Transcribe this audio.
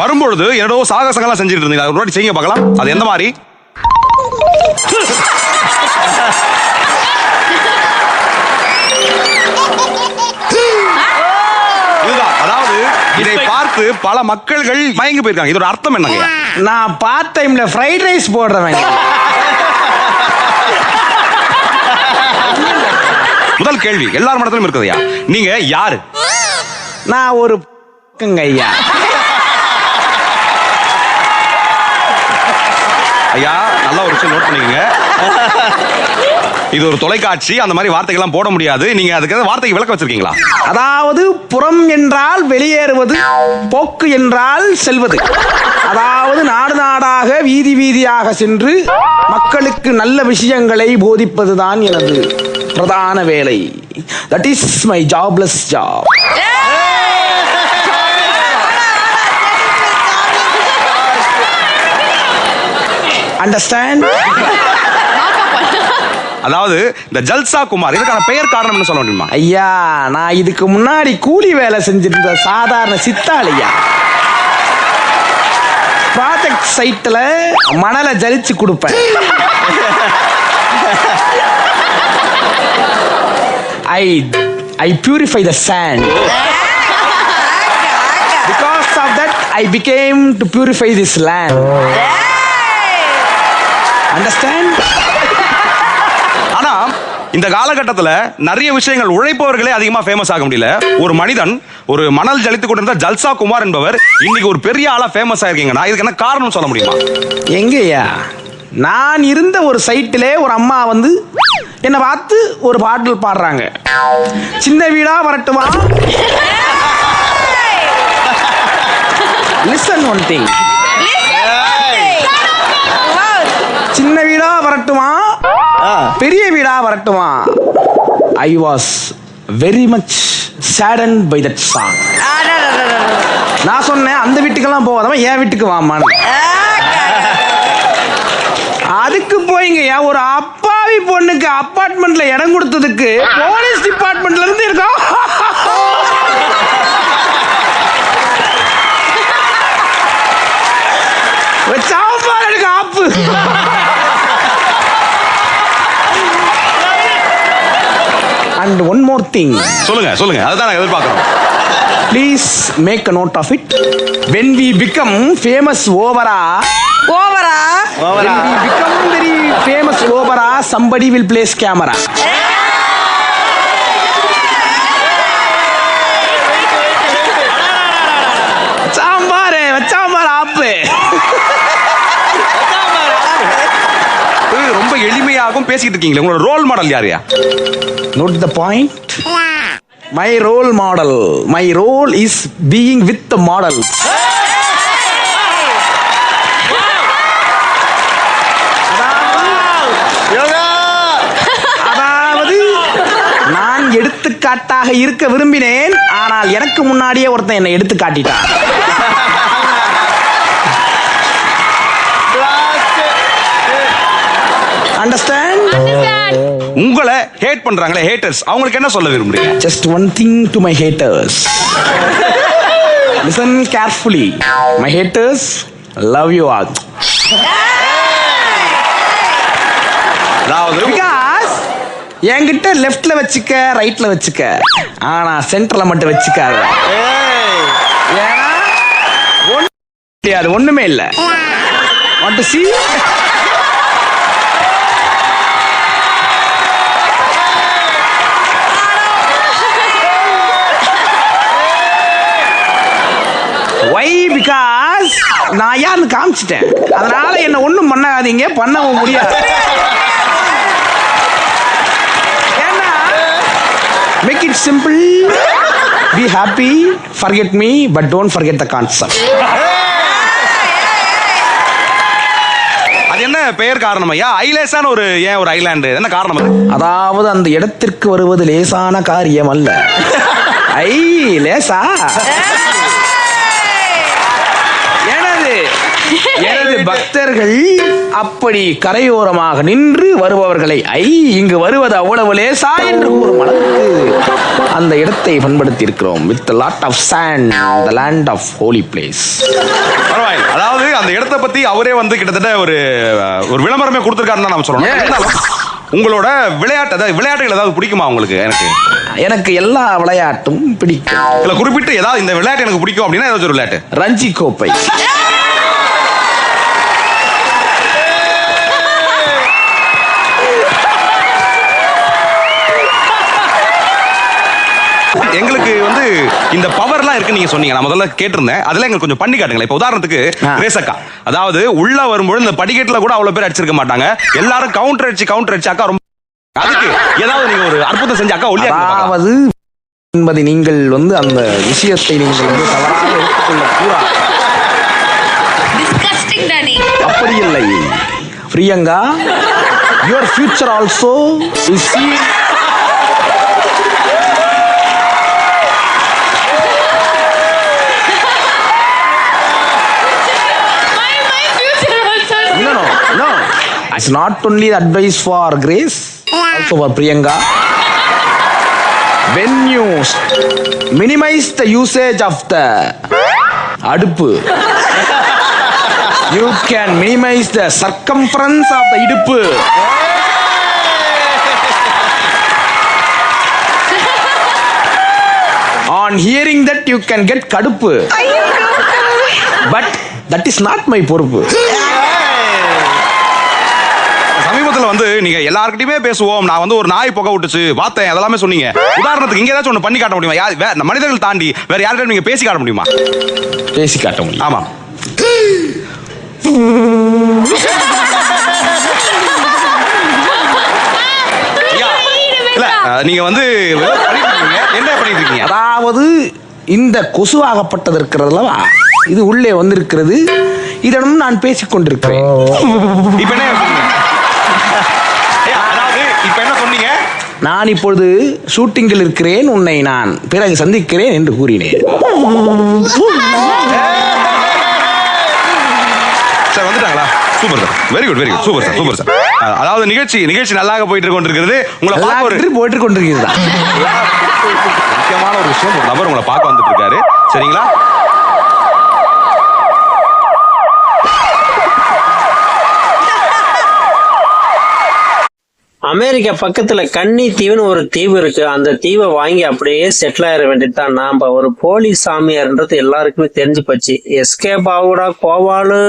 வரும்பொழுது என்னடோ சாகசங்கள்லாம் செஞ்சுட்டு இருந்தீங்க. ஒரு வாட்டி செய்யுங்க பார்க்கலாம். அது எந்த மாதிரி? இதை பார்த்து பல மக்கள்கள் மயங்கி போயிருக்காங்க. இதோட அர்த்தம் என்னங்க? நான் பார்ட் டைம்ல ஃப்ரைட் ரைஸ் போடுறவன். முதல் கேள்வி எல்லார் மனத்திலும் இருக்குதுயா நீங்க யாரு? நான் ஒரு ஐயா. ஐயா நல்லா ஒரு விஷயம் நோட் பண்ணிக்கங்க. இது ஒரு தொலைக்காட்சி அந்த மாதிரி வார்த்தைகள்லாம் போட முடியாது. நீங்க அதுக்கு வார்த்தைக்கு விளக்க வச்சிருக்கீங்களா? அதாவது புறம் என்றால் வெளியேறுவது போக்கு என்றால் செல்வது. அதாவது நாடு நாடாக வீதி வீதியாக சென்று மக்களுக்கு நல்ல விஷயங்களை போதிப்பதுதான் எனது பிரதான வேலை. That is my jobless job understand அதாவது இந்த ஜல்சா குமார் இதுக்கான பெயர் காரணம் என்ன சொல்ல முடியுமா? ஐயா நான் இதுக்கு முன்னாடி கூலி வேலை செஞ்சிருந்த சாதாரண சித்தாளியா? ப்ராஜெக்ட் சைட்ல மணலை ஜலிச்சு கொடுப்பேன். I I purify the sand. Because of that I became to purify this land understand ஆனா இந்த காலகட்டத்துல நிறைய விஷயங்கள் உழைப்பவர்களே அதிகமா ஃபேமஸ் ஆக முடியல. ஒரு மனிதன் ஒரு மணல் ஜலித்து கொண்டிருந்த ஜல்சா குமார் என்பவர் இன்னைக்கு ஒரு பெரிய ஆளா ஃபேமஸ் ஆயிருக்கீங்கன்னா இதுக்கு என்ன காரணம் சொல்ல முடியுமா? எங்கய்யா? நான் இருந்த ஒரு சைட்டிலே ஒரு அம்மா வந்து என்னை பார்த்து ஒரு பாடல் பாடுறாங்க. சின்ன வீடா வரட்டுமா? லிசன் ஒன் திங் சின்ன வீடா வரட்டுமா பெரிய வீடா வரட்டுமா? I was very much saddened by that song நான் சொன்னேன் அந்த வீட்டுக்கெல்லாம் போகாதவன் என் வீட்டுக்கு வாமான்னு அதுக்கு போய்ங்கய்யா ஒரு அப்பாவி பொண்ணுக்கு அப்பார்ட்மெண்ட்ல இடம் கொடுத்ததுக்கு போலீஸ் டிபார்ட்மெண்ட்ல இருந்து இருக்கோம் சாம்பார் எனக்கு ஆப்பு அண்ட் ஒன் மோர் திங் சொல்லுங்க சொல்லுங்க. அதுதான் நான் எதிர்பார்க்கிறோம். Please make a note of it when we become famous ஓவரா ஓவரா When we become very famous opera, somebody will place எளிமையாகவும் பேசிட்டு இருக்கீங்களே. உங்களோட ரோல் மாடல் யாரையா note the point my role model my role is being with the model நான் எடுத்துக்காட்டாக இருக்க விரும்பினேன் ஆனால் எனக்கு முன்னாடியே ஒருத்தன் என்னை எடுத்து காட்டிட்டான் அண்டர்ஸ்டாண்ட் உங்களை ஹேட் பண்றாங்களே ஹேட்டர்ஸ் அவங்களுக்கு என்ன சொல்ல விரும்புறீங்க? Just one thing to my haters. Listen carefully. My haters, love you all. அதாவது Because என்கிட்ட லெஃப்ட்ல வச்சுக்க ரைட்ல வச்சுக்க. ஆனா சென்டர்ல மட்டும் வச்சுக்காத. ஏன்னா ஒண்ணுமே இல்ல. Want to see? நான் யாருன்னு காமிச்சிட்டேன். அதனால என்ன ஒண்ணும் பண்ணாதீங்க பண்ணவும் முடியாது. ஏன்னா make it simple be happy forget me but don't forget the concept அது என்ன பெயர் காரணம் ஐயா? ஐலேசான ஒரு ஏன் ஒரு ஐலாண்டு என்ன காரணம் அது? அதாவது அந்த இடத்திற்கு வருவது லேசான காரியம் அல்ல. ஐ லேசா எனது பக்தர்கள் அப்படி கரையோரமாக நின்று வருபவர்களை ஐ இங்கு வருவது அவ்வளவு லேசா என்று கூறும் அளவுக்கு அந்த இடத்தை பண்படுத்தி இருக்கிறோம் with lot of sand the land of holy place பரவாயில்ல. அதாவது அந்த இடத்தை பத்தி அவரே வந்து கிட்டத்தட்ட ஒரு ஒரு விளம்பரமே கொடுத்துருக்காருன்னு தான் நம்ம சொல்லணும். உங்களோட விளையாட்டு அதாவது விளையாட்டுகள் ஏதாவது பிடிக்குமா உங்களுக்கு? எனக்கு. எனக்கு எல்லா விளையாட்டும் பிடிக்கும். இல்ல குறிப்பிட்டு ஏதாவது இந்த விளையாட்டு எனக்கு பிடிக்கும் அப்படின்னா ஏதாச்சும் ஒரு விளையாட்டு. ரஞ்சி கோப்பை எங்களுக்கு வந்து இந்த பவர்லாம் இருக்கு நீங்க சொன்னீங்க. நான் முதல்ல கேட்டிருந்தேன். அதெல்லாம் எங்களுக்கு கொஞ்சம் பண்ணி காட்டுங்களேன். இப்ப உதாரணத்துக்கு. ரேசக்கா. அதாவது உள்ள வரும்போது இந்த படிக்கட்டுல கூட அவ்வளவு பேர் அடிச்சிருக்க மாட்டாங்க. எல்லாரும் கவுண்டர் அடிச்சு கவுண்டர் அடிச்சு அக்கா ரொம்ப அதுக்கு ஏதாவது நீங்க ஒரு அற்புதம் செஞ்சு அக்கா ஒல்லியா அதாவது என்பதை நீங்கள் வந்து அந்த விஷயத்தை நீங்கள் வந்து தவறாக எடுத்துக்கொள்ள கூடாது. அப்படி இல்லை. Priyanka your future also is my my future also No, no, no. It's not only the advice for Grace, also for Priyanka. When you minimize the usage of the அடுப்பு you can minimize the circumference of the இடுப்பு on hearing that you can get கடுப்பு but that is not my பொறுப்பு வந்து நீங்க எல்லார்கிட்டயுமே பேசுவோம். நான் வந்து ஒரு நாய் புகை விட்டுச்சு பார்த்தேன் அதெல்லாமே சொன்னீங்க. உதாரணத்துக்கு இங்க ஏதாச்சும் ஒண்ணு பண்ணி காட்ட முடியுமா? யார் வே- மனிதர்கள் தாண்டி வேற யார்கிட்ட நீங்க பேசி காட்ட முடியுமா? பேசி காட்ட முடியும். ஆமா. இல்ல நீங்க வந்து என்ன பண்ணிட்டு இருக்கீங்க? அதாவது இந்த கொசுவாகப்பட்டது இருக்கிறது அல்லவா இது உள்ளே வந்திருக்கிறது. இதனும் நான் பேசிக் கொண்டிருக்கிறேன் இப்ப என்ன சொன்னீங்க ஐயா, அதாவது இப்ப என்ன சொன்னீங்க நான் இப்பொழுது ஷூட்டிங்கில் இருக்கிறேன் உன்னை நான் பிறகு சந்திக்கிறேன் என்று கூறினேன். சார் வந்துட்டாங்களா? Super sir very good very good super sir super sir அதாவது நிகழ்ச்சி நிகழ்ச்சி நல்லாக போயிட்டு கொண்டிருக்கிறது. உங்களை பார்க்க ஒரு போயிட்டு கொண்டிருக்கிறதா முக்கியமான ஒரு விஷயம் ஒரு நபர் உங்களை பார்க்க வந்துட்டு இருக்காரு. சரிங்களா? அமெரிக்கா பக்கத்துல கன்னி தீவுன்னு ஒரு தீவு இருக்கு. அந்த தீவை வாங்கி அப்படியே செட்டில் ஆயிட வேண்டியதுதான். நாம ஒரு போலி சாமியார்ன்றது எல்லாருக்குமே தெரிஞ்சு போச்சு. எஸ்கேப் ஆகுடா கோவாலு